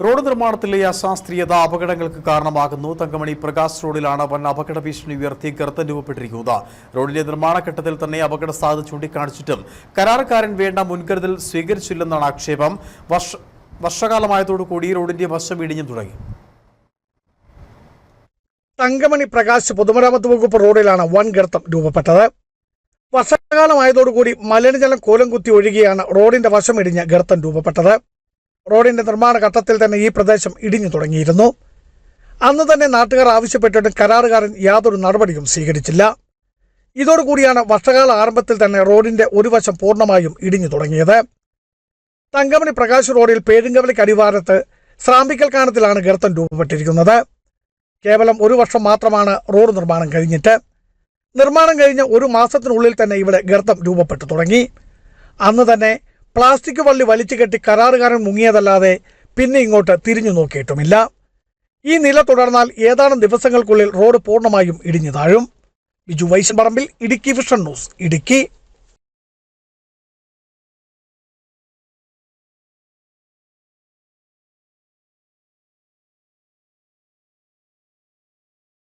Road നിർമ്മാണത്തിലെ അശാസ്ത്രീയത അപകടങ്ങൾക്ക് കാരണമാകുന്നു. തങ്കമണി പ്രകാശ് റോഡിലാണ് വൻ അപകട ഭീഷണി ഉയർത്തി ഗർത്തം രൂപപ്പെട്ടിരിക്കുന്നത്. റോഡിന്റെ നിർമ്മാണ ഘട്ടത്തിൽ തന്നെ അപകട സാധ്യത ചൂണ്ടിക്കാണിച്ചിട്ടും കരാറുകാരൻ വേണ്ട മുൻകരുതൽ സ്വീകരിച്ചില്ലെന്നാണ് ആക്ഷേപം. വർഷ വർഷകാലമായതോടുകൂടി റോഡിന്റെ വശം ഇടിഞ്ഞു തുടങ്ങി. തങ്കമണി പ്രകാശ് പൊതുമരാമത്ത് വകുപ്പ് റോഡിലാണ് വൻ ഗർത്തം രൂപപ്പെട്ടത്. വർഷകാലമായതോടുകൂടി മലിനജലം കോലം കുത്തി ഒഴുകിയാണ് റോഡിന്റെ വശം ഇടിഞ്ഞ് ഗർത്തം രൂപപ്പെട്ടത്. റോഡിന്റെ നിർമ്മാണ ഘട്ടത്തിൽ തന്നെ ഈ പ്രദേശം ഇടിഞ്ഞു തുടങ്ങിയിരുന്നു. അന്ന് തന്നെ നാട്ടുകാർ ആവശ്യപ്പെട്ടിട്ടും കരാറുകാരൻ യാതൊരു നടപടിയും സ്വീകരിച്ചില്ല. ഇതോടുകൂടിയാണ് വർഷകാല ആരംഭത്തിൽ തന്നെ റോഡിന്റെ ഒരു വശം പൂർണമായും ഇടിഞ്ഞു തുടങ്ങിയത്. തങ്കമണി പ്രകാശ് റോഡിൽ പേരുങ്കവലിക്ക് അടിവാരത്ത് സ്രാമ്പിക്കൽ കാനത്തിലാണ് ഗർത്തം രൂപപ്പെട്ടിരിക്കുന്നത്. കേവലം ഒരു വർഷം മാത്രമാണ് റോഡ് നിർമ്മാണം കഴിഞ്ഞിട്ട്. നിർമ്മാണം കഴിഞ്ഞ ഒരു മാസത്തിനുള്ളിൽ തന്നെ ഇവിടെ ഗർത്തം രൂപപ്പെട്ടു തുടങ്ങി. അന്ന് തന്നെ പ്ലാസ്റ്റിക് വള്ളി വലിച്ചു കെട്ടി കരാറുകാരൻ മുങ്ങിയതല്ലാതെ പിന്നെ ഇങ്ങോട്ട് തിരിഞ്ഞു നോക്കിയിട്ടുമില്ല. ഈ നില തുടർന്നാൽ ഏതാനും ദിവസങ്ങൾക്കുള്ളിൽ റോഡ് പൂർണമായും ഇടിഞ്ഞു താഴും. Biju Vaishambarambil Idukki vision news Idukki.